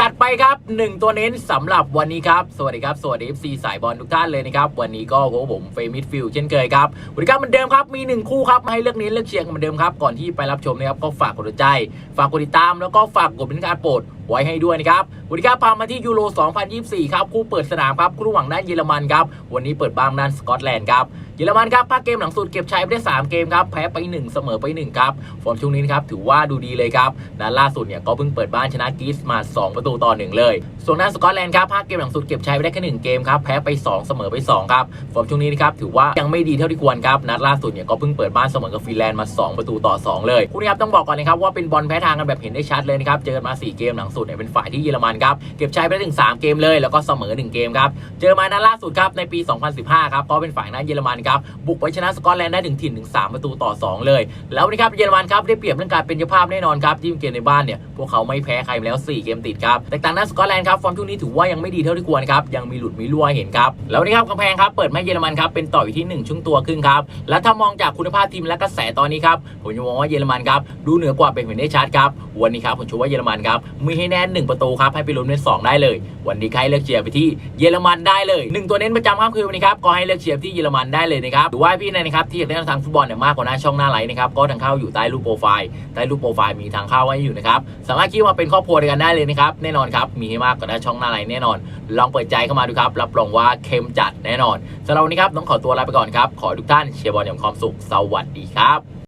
จัดไปครับ 1 ตัวเน้นสำหรับวันนี้ครับ สวัสดีครับ สวัสดีซีสายบอลทุกท่านเลยนะครับ วันนี้ก็พบผมเฟรมิดฟิลเช่นเคยครับวันนี้ครับเหมือนเดิมครับ มี 1 คู่ครับมาให้เลือกเน้นเลือกเชียร์กันเหมือนเดิมครับ ก่อนที่ไปรับชมนะครับ ก็ฝากกดใจ ฝากกดติดตามแล้วก็ฝากกดเป็นการโปรด ไว้ให้ด้วยนะครับวันนี้ครับพามาที่ยูโร 2024 ครับคู่เปิดสนามครับคู่ระหว่างด้านเยอรมันครับวันนี้เปิดบ้างด้านสกอตแลนด์ครับเยอรมันครับภาคเกมหลังสุดเก็บชัยไปได้ 3 เกมครับแพ้ไป 1 เสมอไป 1 ครับ ฟอร์มช่วงนี้นครับถือว่าดูดีเลยครับนัดล่าสุดเนี่ยก็เพิ่งเปิดบ้านชนะกรีซมา 2 ประตูต่อ 1 เลย ส่วนด้านสกอตแลนด์ครับภาคเกมหลังสุดเก็บชัยไปได้แค่1เกมครับแพ้ไป 2 เสมอไป 2 ครับ ฟอร์มช่วงนี้นะครับถือว่ายังไม่ดีเท่าที่ควรครับนัดล่าสุดเนี่ยก็เพิ่งเปิดบ้านเสมอกับฟินแลนด์มา 2 ประตูต่อ 2 เลยคู่นี้ครับต้องบอกก่อนนะครับว่าเป็นบอลแพ้ทางกันแบบเห็นได้ชัดเลยนะครับเจอกันมา 4 เกมหลังสุดเนี่ยเป็นฝ่ายที่เยอรมันครับเก็บชัยไปได้ถึง 3 เกมเลยแล้วก็เสมอ 1 เกมครับเจอมานัดล่าสุดครับในปี 2015 ครับก็เป็นฝ่ายนั้นเยอรมันครับบุกไปชนะสกอตแลนด์ได้ถึงถิ่นถึง 3 ประตูต่อ 2 เลย แล้วนนี้ครับเยอรมันครับได้เปรียบเรื่องการเป็นเจ้าภาพแน่นอนครับยิ่งเกมในบ้านเนี่ยพวกเขาไม่แพ้ใครแล้ว 4 เกมติดครับแต่ต่างด้านสกอตแลนด์ครับฟอร์มช่วงนี้ถือว่ายังไม่ดีเท่าที่ควรครับยังมีหลุดมีรั่วเห็นครับแล้วนนี้ครับกำแพงครับเปิดมาเยอรมันครับเป็นต่ออยู่ที่ 1ช่วงตัวครึ่งครับและถ้ามองจากคุณภาพทีมและกระแสตอนนี้ครับผมจะมองว่าเยอรมันครับดูเหนือกว่าเป็นเห็นได้ชัดครับวันนี้ครับผมเชื่ว่าเยอรมันครับมีให้แน่หนึ่งประตูครับให้ไปลุ้นเป็นสองได้เลย วันนี้ใครเลือกเชียร์ไปที่เยอรมันได้เลยหนึ่งตัวเน้นประจำครับคือวันนี้ครับก็ให้เลือกเชียร์ที่เยอรมันได้เลยนะครับหรือว่าพี่นะครับที่อยากเล่นทางฟุตบอลเนี่ยมากกว่าหน้าช่องหน้าไลน์นะครับก็ทางเข้าอยู่ใต้รูปโปรไฟล์ใต้รูปโปรไฟล์มีทางเข้าไว้อยู่นะครับสามารถคิดว่าเป็นครอบครัวเดียวกันได้เลยนะครับแน่นอนครับมีให้มากกว่าหน้าช่องหน้าไลน์แน่นอน ลองเปิดใจเข้ามาดูครับรับรองว่าเข้มจัดแน่นอนสำหรับวันนี้ครับต้องขอตัวลาไปก่อนครับขอทุกท่านเชียร์บอลอย่างความสุขสวัสดีครับ